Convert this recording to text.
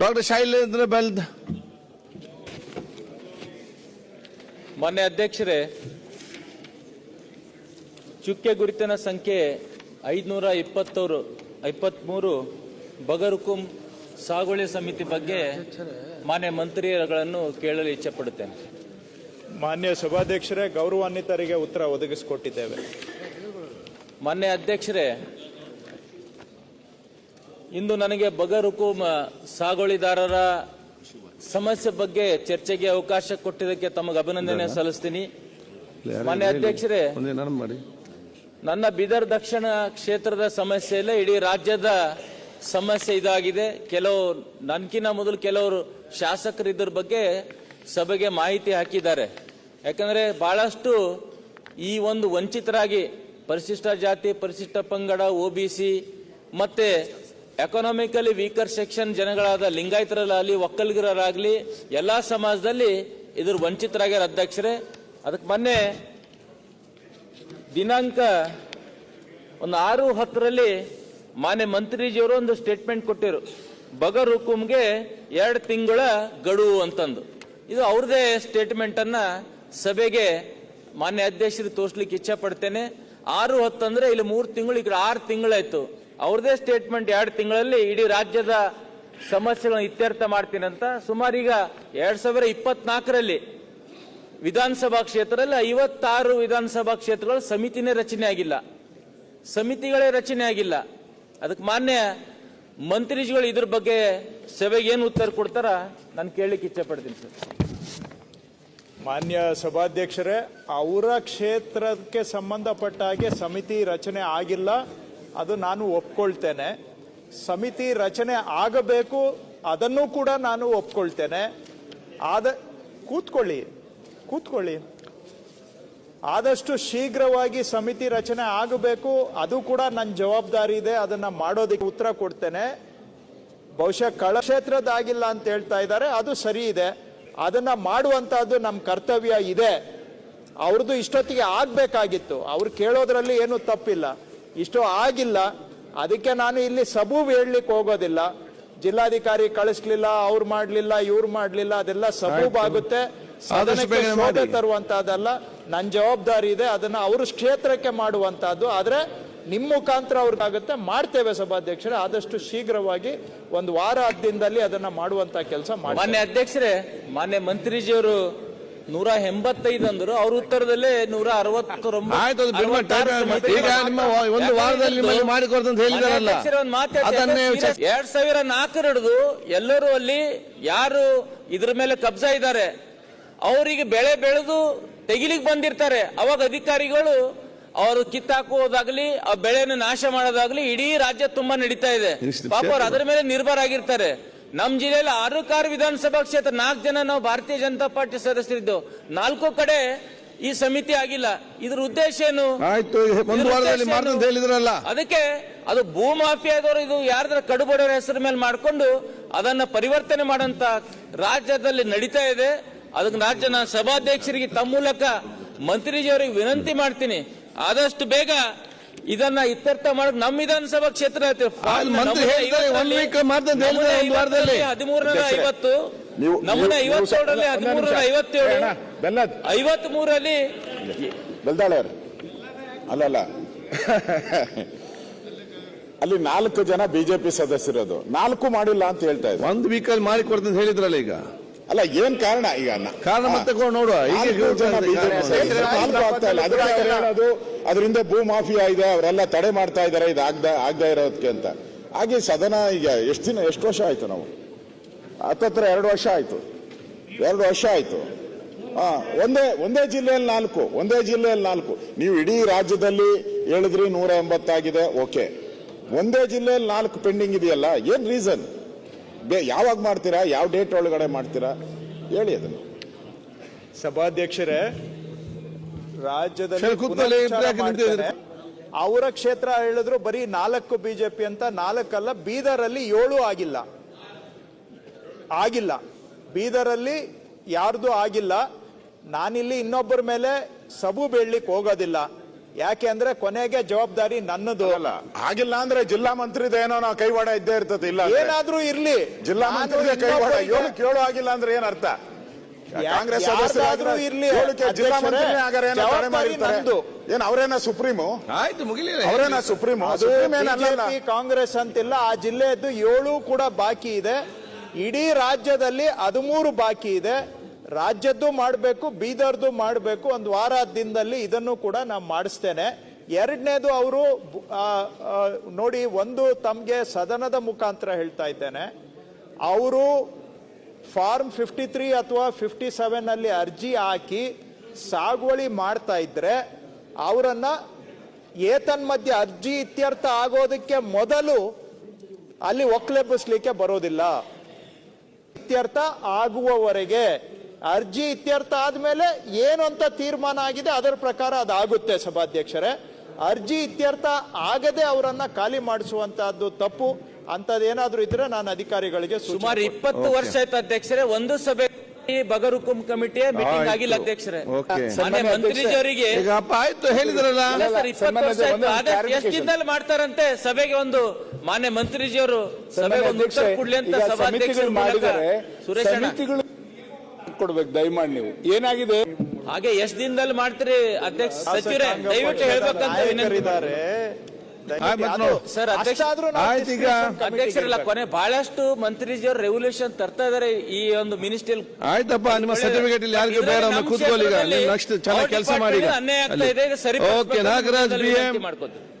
Doctor Shailendra ಬೆಲ್ದ್. ಮಾನ್ಯ ಅಧ್ಯಕ್ಷರೇ ಚುಕ್ಕೆ ಗುರುತಿನ ಸಂಖ್ಯೆ ಐದುನೂರ ಇಪ್ಪತ್ತವರು ಇಪ್ಪತ್ತ್ಮೂರು ಬಗರುಕುಂ ಸಾಗುವಳಿ ಸಮಿತಿ ಬಗ್ಗೆ ಮಾನ್ಯ ಮಂತ್ರಿಗಳನ್ನು ಕೇಳಲು ಇಚ್ಛೆ ಪಡುತ್ತೇನೆ ಮಾನ್ಯ ಸಭಾಧ್ಯಕ್ಷರೇ ಗೌರವಾನ್ವಿತರಿಗೆ ಉತ್ತರ ಒದಗಿಸಿಕೊಟ್ಟಿದ್ದೇವೆ. ಮಾನ್ಯ ಅಧ್ಯಕ್ಷರೇ ಇಂದು ನನಗೆ ಬಗರುಕುಂ ಸಾಗುವಳಿದಾರರ ಸಮಸ್ಯೆ ಬಗ್ಗೆ ಚರ್ಚೆಗೆ ಅವಕಾಶ ಕೊಟ್ಟಿದ್ದಕ್ಕೆ ತಮಗೆ ಅಭಿನಂದನೆ ಸಲ್ಲಿಸ್ತೀನಿ. ಮಾನ್ಯ ಅಧ್ಯಕ್ಷರೇ ನನ್ನ ಬೀದರ್ ದಕ್ಷಿಣ ಕ್ಷೇತ್ರದ ಸಮಸ್ಯೆ ಇಲ್ಲ ಇಡೀ ರಾಜ್ಯದ ಸಮಸ್ಯೆ ಇದಾಗಿದೆ. ಕೆಲವು ನನ್ಕಿನ ಮೊದಲು ಕೆಲವರು ಶಾಸಕರು ಇದ್ರ ಬಗ್ಗೆ ಸಭೆಗೆ ಮಾಹಿತಿ ಹಾಕಿದ್ದಾರೆ. ಯಾಕಂದ್ರೆ ಬಹಳಷ್ಟು ಈ ಒಂದು ವಂಚಿತರಾಗಿ ಪರಿಶಿಷ್ಟ ಜಾತಿ ಪರಿಶಿಷ್ಟ ಪಂಗಡ ಒ ಬಿ ಸಿ ಮತ್ತೆ ಎಕನಾಮಿಕಲಿ ವೀಕರ್ ಸೆಕ್ಷನ್ ಜನಗಳಾದ ಲಿಂಗಾಯತರಲ್ಲಾಗಲಿ ಒಕ್ಕಲಿಗರಾಗಲಿ ಎಲ್ಲ ಸಮಾಜದಲ್ಲಿ ಇದ್ರ ವಂಚಿತರಾಗ್ಯಾರ ಅಧ್ಯಕ್ಷರೇ. ಅದಕ್ಕೆ ಮೊನ್ನೆ ದಿನಾಂಕ ಒಂದು ಆರು ಹತ್ತರಲ್ಲಿ ಮಾನ್ಯ ಮಂತ್ರಿಜಿಯವರು ಒಂದು ಸ್ಟೇಟ್ಮೆಂಟ್ ಕೊಟ್ಟಿರು. ಬಗರ್ ಹುಕುಮ್ಗೆ ಎರಡು ತಿಂಗಳ ಗಡುವು ಅಂತಂದು. ಇದು ಅವ್ರದೇ ಸ್ಟೇಟ್ಮೆಂಟ್ ಅನ್ನ ಸಭೆಗೆ ಮಾನ್ಯ ಅಧ್ಯಕ್ಷರಿಗೆ ತೋರಿಸ್ಲಿಕ್ಕೆ ಇಚ್ಛೆ ಪಡ್ತೇನೆ. ಆರು ಹತ್ತಂದ್ರೆ ಇಲ್ಲಿ ಮೂರು ತಿಂಗಳು ಈಗ ಆರು ತಿಂಗಳಾಯ್ತು. ಅವ್ರದೇ ಸ್ಟೇಟ್ಮೆಂಟ್ ಎರಡು ತಿಂಗಳಲ್ಲಿ ಇಡೀ ರಾಜ್ಯದ ಸಮಸ್ಯೆಗಳನ್ನು ಇತ್ಯರ್ಥ ಮಾಡ್ತೀನಿ ಅಂತ ಸುಮಾರು ಈಗ ಎರಡ್ ಸಾವಿರ ಇಪ್ಪತ್ನಾಲ್ಕರಲ್ಲಿ ವಿಧಾನಸಭಾ ಕ್ಷೇತ್ರದಲ್ಲಿ ಐವತ್ತಾರು ವಿಧಾನಸಭಾ ಕ್ಷೇತ್ರಗಳು ಸಮಿತಿನೇ ರಚನೆ ಆಗಿಲ್ಲ. ಸಮಿತಿಗಳೇ ರಚನೆ ಆಗಿಲ್ಲ. ಅದಕ್ಕೆ ಮಾನ್ಯ ಮಂತ್ರಿಗಳು ಇದ್ರ ಬಗ್ಗೆ ಸಭೆಗೆ ಏನು ಉತ್ತರ ಕೊಡ್ತಾರ ನಾನು ಕೇಳಲಿಕ್ಕೆ ಇಚ್ಛೆ ಪಡ್ತೀನಿ ಸರ್. ಮಾನ್ಯ ಸಭಾಧ್ಯಕ್ಷರೇ, ಅವರ ಕ್ಷೇತ್ರಕ್ಕೆ ಸಂಬಂಧಪಟ್ಟ ಹಾಗೆ ಸಮಿತಿ ರಚನೆ ಆಗಿಲ್ಲ. ಅದು ನಾನು ಒಪ್ಕೊಳ್ತೇನೆ. ಸಮಿತಿ ರಚನೆ ಆಗಬೇಕು, ಅದನ್ನು ಕೂಡ ನಾನು ಒಪ್ಕೊಳ್ತೇನೆ. ಆದ, ಕೂತ್ಕೊಳ್ಳಿ ಕೂತ್ಕೊಳ್ಳಿ. ಆದಷ್ಟು ಶೀಘ್ರವಾಗಿ ಸಮಿತಿ ರಚನೆ ಆಗಬೇಕು, ಅದು ಕೂಡ ನನ್ನ ಜವಾಬ್ದಾರಿ ಇದೆ, ಅದನ್ನ ಮಾಡೋದಕ್ಕೆ ಉತ್ತರ ಕೊಡ್ತೇನೆ. ಬಹುಶಃ ಕಳ ಕ್ಷೇತ್ರದಾಗಿಲ್ಲ ಅಂತ ಹೇಳ್ತಾ ಇದ್ದಾರೆ, ಅದು ಸರಿ ಇದೆ. ಅದನ್ನ ಮಾಡುವಂತಹದ್ದು ನಮ್ಮ ಕರ್ತವ್ಯ ಇದೆ. ಅವ್ರದ್ದು ಇಷ್ಟೊತ್ತಿಗೆ ಆಗ್ಬೇಕಾಗಿತ್ತು. ಅವ್ರು ಕೇಳೋದ್ರಲ್ಲಿ ಏನು ತಪ್ಪಿಲ್ಲ. ಇಷ್ಟು ಆಗಿಲ್ಲ. ಅದಕ್ಕೆ ನಾನು ಇಲ್ಲಿ ಸಬೂಬ್ ಹೇಳಲಿಕ್ಕೆ ಹೋಗೋದಿಲ್ಲ. ಜಿಲ್ಲಾಧಿಕಾರಿ ಕಳಿಸ್ಲಿಲ್ಲ ಅವ್ರು ಮಾಡ್ಲಿಲ್ಲ ಇವ್ರು ಮಾಡ್ಲಿಲ್ಲ ಅದೆಲ್ಲ ಸಬೂಬ್ ಆಗುತ್ತೆ. ಶೋಭೆ ತರುವಂತಹದ್ದಲ್ಲ. ನನ್ನ ಜವಾಬ್ದಾರಿ ಇದೆ ಅದನ್ನ ಅವ್ರ ಕ್ಷೇತ್ರಕ್ಕೆ ಮಾಡುವಂತಹದ್ದು. ಆದ್ರೆ ನಿಮ್ಮ ಮುಖಾಂತರ ಅವ್ರಿಗಾಗುತ್ತೆ. ಮಾಡ್ತೇವೆ ಸಭಾಧ್ಯಕ್ಷರೇ ಆದಷ್ಟು ಶೀಘ್ರವಾಗಿ ಒಂದು ವಾರ ಹದ್ದಿನಲ್ಲಿ ದಿನದಲ್ಲಿ ಅದನ್ನ ಮಾಡುವಂತ ಕೆಲಸ ಮಾಡಿ ಮಾನ್ಯ ಅಧ್ಯಕ್ಷರೇ ಮಾನ್ಯ ಮಂತ್ರಿಜಿಯವರು ನೂರ ಎಂಬತ್ತೈದು ಅಂದ್ರು ಅವ್ರ ಉತ್ತರದಲ್ಲೇ ನೂರ ಆಯ್ತು ಅದು ಬಿಡುವ time ಈಗ ನಿಮ್ಮ ಒಂದು ವಾರದಲ್ಲಿ ನಿಮ್ಮಲ್ಲಿ ಮಾಡಿಕೊಡ್ತು ಅಂತ ಹೇಳಿದಾರಲ್ಲ ಅದನ್ನೇ ಚರ್ಚೆ- ಎರಡ್ ಸಾವಿರ ನಾಲ್ಕರ ಹಿಡಿದು ಎಲ್ಲರೂ ಅಲ್ಲಿ ಯಾರು ಇದ್ರ ಮೇಲೆ ಕಬ್ಜಾ ಇದ್ದಾರೆ. ಅವರಿಗೆ ಬೆಳೆ ಬೆಳೆದು ತೆಗಿಲಿಕ್ಕೆ ಬಂದಿರ್ತಾರೆ. ಅವಾಗ ಅಧಿಕಾರಿಗಳು ಅವರು ಕಿತ್ತಾಕುವುದಾಗ್ಲಿ ಆ ಬೆಳೆಯನ್ನು ನಾಶ ಮಾಡೋದಾಗ್ಲಿ ಇಡೀ ರಾಜ್ಯ ತುಂಬಾ ನಡೀತಾ ಇದೆ. ಪಾಪ ಅವ್ರು ಅದ್ರ ಮೇಲೆ ನಿರ್ಭರ ಆಗಿರ್ತಾರೆ. ನಮ್ ಜಿಲ್ಲೆಯಲ್ಲಿ ಆರು ಕಾರು ವಿಧಾನಸಭಾ ಕ್ಷೇತ್ರ ನಾಲ್ಕು ಜನ ನಾವು ಭಾರತೀಯ ಜನತಾ ಪಾರ್ಟಿ ಸದಸ್ಯರಿದ್ದು. ನಾಲ್ಕು ಕಡೆ ಈ ಸಮಿತಿ ಆಗಿಲ್ಲ. ಇದ್ರ ಉದ್ದೇಶ ಏನು? ಹೇಳಿದ್ರಲ್ಲ. ಅದಕ್ಕೆ ಅದು ಭೂ ಮಾಫಿಯಾದವರು ಇದು ಯಾರ್ದಾರ ಕಡುಬಡವರ ಹೆಸರು ಮೇಲೆ ಮಾಡಿಕೊಂಡು ಅದನ್ನ ಪರಿವರ್ತನೆ ಮಾಡಂತ ರಾಜ್ಯದಲ್ಲಿ ನಡೀತಾ ಇದೆ. ಅದಕ್ಕೆ ರಾಜ್ಯ ನಾನು ಸಭಾಧ್ಯಕ್ಷರಿಗೆ ತಮ್ಮ ಮೂಲಕ ಮಂತ್ರಿಜಿಯವರಿಗೆ ವಿನಂತಿ ಮಾಡ್ತೀನಿ. ಆದಷ್ಟು ಬೇಗ ಇದನ್ನ ಇತ್ಯರ್ಥ ಮಾಡಕ್ ನಮ್ಮ ವಿಧಾನಸಭಾ ಕ್ಷೇತ್ರ. ಅಲ್ಲಿ. ಹದಿಮೂರರ ಐವತ್ತು ನಮ್ಮನ್ನ ಐವತ್ತೇಳರಲ್ಲಿ ಹದಿಮೂರರ ಐವತ್ತೇಳು ಐವತ್ ಮೂರಲ್ಲಿ ಬೆಲ್ದಾಳೆ ಅವ್ರು. ಅಲ್ಲಲ್ಲ ಅಲ್ಲಿ ನಾಲ್ಕು ಜನ ಬಿಜೆಪಿ ಸದಸ್ಯರದು ನಾಲ್ಕು ಮಾಡಿಲ್ಲ ಅಂತ ಹೇಳ್ತಾ ಇದ್ದಾರೆ ಒಂದು ವೀಕಲ್ಲಿ ಮಾಡಿ ಕೊಡ್ತಂತ ಅಂತ ಹೇಳಿದ್ರಲ್ಲ ಈಗ ಅಲ್ಲ ಏನ್ ಕಾರಣ ಈಗ ಕಾರಣ ಮತ್ತೆ ನೋಡುವ. ಹೇಳೋದು ಅದರಿಂದ ಭೂ ಮಾಫಿಯಾ ಇದೆ ಅವರೆಲ್ಲ ತಡೆ ಮಾಡ್ತಾ ಇದ್ದಾರೆ ಇದು ಆಗ್ದ ಆಗದೆ ಇರೋದಕ್ಕೆ ಅಂತ. ಹಾಗೆ ಸದನ ಈಗ ಎಷ್ಟು ದಿನ ಎಷ್ಟು ವರ್ಷ ಆಯ್ತು ನಾವು? ಹತ್ತತ್ರ ಎರಡು ವರ್ಷ ಆಯ್ತು. ಎರಡು ವರ್ಷ ಆಯ್ತು. ಹಾ ಒಂದೇ ಒಂದೇ ಜಿಲ್ಲೆಯಲ್ಲಿ ನಾಲ್ಕು ಒಂದೇ ಜಿಲ್ಲೆಯಲ್ಲಿ ನಾಲ್ಕು. ನೀವು ಇಡೀ ರಾಜ್ಯದಲ್ಲಿ ಹೇಳಿದ್ರಿ ನೂರ ಎಂಬತ್ತಾಗಿದೆ ಓಕೆ. ಒಂದೇ ಜಿಲ್ಲೆಯಲ್ಲಿ ನಾಲ್ಕು ಪೆಂಡಿಂಗ್ ಇದೆಯಲ್ಲ ಏನ್ ರೀಸನ್ ಯಾವಾಗ ಮಾಡ್ತೀರಾ? ಯಾವ ಡೇಟ್ ಒಳಗಡೆ ಮಾಡ್ತೀರಾ? ಹೇಳಿ ಅದನ್ನು. ಸಭಾಧ್ಯಕ್ಷರೇ ರಾಜ್ಯದಲ್ಲಿ? ಅವರ ಕ್ಷೇತ್ರ ಹೇಳಿದ್ರು ಬರೀ ನಾಲ್ಕು ಬಿಜೆಪಿ ಅಂತ ನಾಲ್ಕಲ್ಲ ಬೀದರಲ್ಲಿ ಏಳು ಆಗಿಲ್ಲ. ಆಗಿಲ್ಲ. ಬೀದರಲ್ಲಿ ಯಾರ್ದು ಆಗಿಲ್ಲ. ನಾನಿಲ್ಲಿ ಇನ್ನೊಬ್ಬರ ಮೇಲೆ ಸಬು ಬೀಳ್ಲಿಕ್ಕೆ ಹೋಗೋದಿಲ್ಲ. ಯಾಕೆ ಅಂದ್ರೆ ಕೊನೆಗೆ ಜವಾಬ್ದಾರಿ ನನ್ನದು. ಅಲ್ಲ ಆಗಿಲ್ಲ ಅಂದ್ರೆ ಜಿಲ್ಲಾ ಮಂತ್ರಿದೇನೋ ನಾವು ಕೈವಾಡ ಇದ್ದೇ ಇರ್ತದೆ ಇಲ್ಲ. ಏನಾದ್ರೂ ಇರ್ಲಿ. ಜಿಲ್ಲಾ ಮಂತ್ರಿ ಮಂತ್ರಿಗೆ ಕೈವಾಡ ಏಳು ಕೇಳು ಆಗಿಲ್ಲ ಅಂದ್ರೆ ಏನ್ ಅರ್ಥ? ಕಾಂಗ್ರೆಸ್ ಸದಸ್ಯರಾದ್ರೂ ಇರ್ಲಿ, ಏಳಕ್ಕೆ ಜಿಲ್ಲಾ ಮಂತ್ರಿ ಆಗಾರ ಏನೋ ತಡೆ ಜವಾಬ್ದಾರಿ ಮಾಡಿರ್ತಾರೆ. ಏನ್ ಅವರೇನ ಸುಪ್ರೀಮು? ಆಯ್ತು ಮುಗಿಲಿಲ್ಲ. ಅವರೇನ ಸುಪ್ರೀಮು? ಬಿಜೆಪಿ ಕಾಂಗ್ರೆಸ್ ಅಂತಿಲ್ಲ. ಆ ಜಿಲ್ಲೆಯದ್ದು ಏಳು ಕೂಡ ಬಾಕಿ ಇದೆ. ಇಡೀ ರಾಜ್ಯದಲ್ಲಿ ಹದಿಮೂರು ಬಾಕಿ ಇದೆ. ರಾಜ್ಯದ್ದು ಮಾಡಬೇಕು, ಬೀದರ್ದು ಮಾಡಬೇಕು, ಒಂದು ವಾರ ದಿನದಲ್ಲಿ ಇದನ್ನು ಕೂಡ ನಾನು ಮಾಡಿಸ್ತೇನೆ. ಎರಡನೇದು ಅವರು ನೋಡಿ ಒಂದು ತಮಗೆ ಸದನದ ಮುಖಾಂತರ ಹೇಳ್ತಾ ಇದ್ದೇನೆ. ಅವರು ಫಾರ್ಮ್ ಫಿಫ್ಟಿ ತ್ರೀ ಅಥವಾ ಫಿಫ್ಟಿ ಸೆವೆನ್ ಅಲ್ಲಿ ಅರ್ಜಿ ಹಾಕಿ ಸಾಗುವಳಿ ಮಾಡ್ತಾ ಇದ್ರೆ ಅವರನ್ನ ಏತನ್ಮಧ್ಯೆ ಅರ್ಜಿ ಇತ್ಯರ್ಥ ಆಗೋದಕ್ಕೆ ಮೊದಲು ಅಲ್ಲಿ ಒಕ್ಲೆಬ್ಬಿಸ್ಲಿಕ್ಕೆ ಬರೋದಿಲ್ಲ. ಇತ್ಯರ್ಥ ಆಗುವವರೆಗೆ ಅರ್ಜಿ ಇತ್ಯರ್ಥ ಆದ್ಮೇಲೆ ಏನು ಅಂತ ತೀರ್ಮಾನ ಆಗಿದೆ ಅದರ ಪ್ರಕಾರ ಅದಾಗುತ್ತೆ ಸಭಾಧ್ಯಕ್ಷರೇ. ಅರ್ಜಿ ಇತ್ಯರ್ಥ ಆಗದೆ ಅವರನ್ನ ಖಾಲಿ ಮಾಡಿಸುವಂತಹದ್ದು ತಪ್ಪು. ಅಂತದೇನಾದ್ರೂ ಇದ್ರೆ ನಾನು ಅಧಿಕಾರಿಗಳಿಗೆ ಸುಮಾರು ಇಪ್ಪತ್ತು ವರ್ಷ ಆಯ್ತು ಅಧ್ಯಕ್ಷರೇ ಒಂದು ಸಭೆ ಬಗರುಕುಂ ಕಮಿಟಿಯ ಮೀಟಿಂಗ್ ಆಗಿಲ್ಲ ಅಧ್ಯಕ್ಷರೇ. ಮಂತ್ರಿಜಿಯವರಿಗೆ ಆಯ್ತು ಹೇಳಿದ್ರಲ್ಲ? ಮಾಡ್ತಾರಂತೆ ಸಭೆಗೆ ಒಂದು ಮಾನ್ಯ ಮಂತ್ರಿಜಿಯವರು. ಸಭೆಗೆ ಒಂದು ಉತ್ತರ ಕೊಡ್ಲಿ ಅಂತ ಸಭಾಧ್ಯಕ್ಷರು ಸಮಿತಿಗಳು ಮಾಡಿದರೆ ಸುರೇಶ್ ಕೊಡ್ಬೇಕು ದಯಮಾಡಿ ನೀವು. ಏನಾಗಿದೆ? ಹಾಗೆ ಎಷ್ಟು ದಿನದಲ್ಲಿ ಮಾಡ್ತೀರಿ ಅಧ್ಯಕ್ಷ ಸಚಿವರೇ? ದಯವಿಟ್ಟು ಹೇಳ್ಬೇಕಂತ ವಿನಂತಿ ನಾಯಕರಿದ್ದಾರೆ ದಯವಿಟ್ಟು ಆಯ್ತು, ಅದು ನೋಡು. ಸರ್, ಅಧ್ಯಕ್ಷ- ಅಧ್ಯಕ್ಷರಲ್ಲ ಕೊನೆ ಬಹಳಷ್ಟು ಮಂತ್ರಿಜಿಯವರು ರೆವಲ್ಯೂಷನ್ ತರ್ತಾ ಇದಾರೆ ಈ ಒಂದು ಮಿನಿಸ್ಟ್ರಿಯಲ್ ಆಯ್ತಪ್ಪ ನಿಮ್ಮ ಸರ್ಟಿಫಿಕೇಟ್ ಇಲ್ಲಿ ಯಾರಿಗೂ ಬೇಡ ಕೂತ್ಕೊಳ್ಳಿ ಈಗ. ನೆಕ್ಸ್ಟ್ ಚೆನ್ನಾಗಿ ಕೆಲಸ ಮಾಡಿ ಈಗ. ಅನ್ಯಾಯ ಆಗ್ತಾ ಇದೆ ಓಕೆ ನಾಗರಾಜ್ ಬಿ ಎಂ